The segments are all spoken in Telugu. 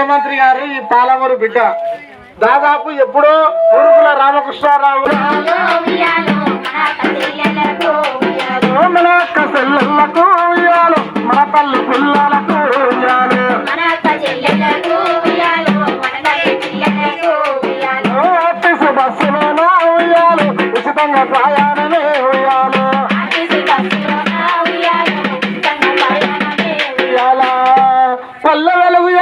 ముఖ్యమంత్రి గారు ఈ పాలమూరు బిడ్డ. దాదాపు ఎప్పుడో ఉరుకుల రామకృష్ణారావు. మన అక్క మన తల్లి పిల్లలకు ఉచితంగా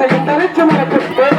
Gracias.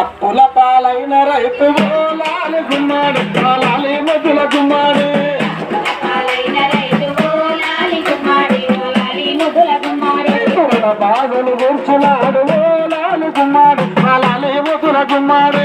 అప్పుల పాలైన రైతు లాలి గుమ్మాడు లాలి మధుల గుమ్మాడు. బాధలు గుర్చులాడు లాలి గుమ్మాడు లాలి మధుల గుమ్మాడు.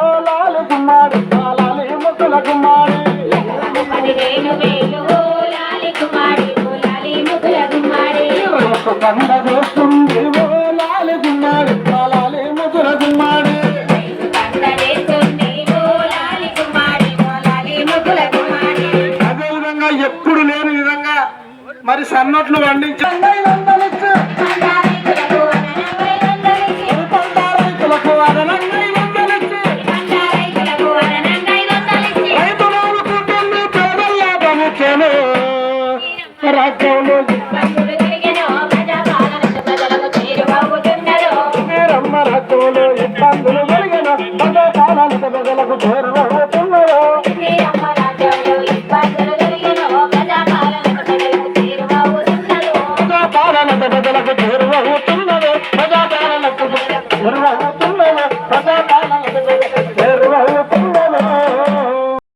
దండ చేస్తుంది ఓ లాలి కుమారి లాలి ముదుర ఎప్పుడు లేని విధంగా మరి సన్నట్లు పండించి రాజ్యంలో ప్రజలకు చేరువవుతున్నదో ప్రజాపాలన ప్రజలకు చేరు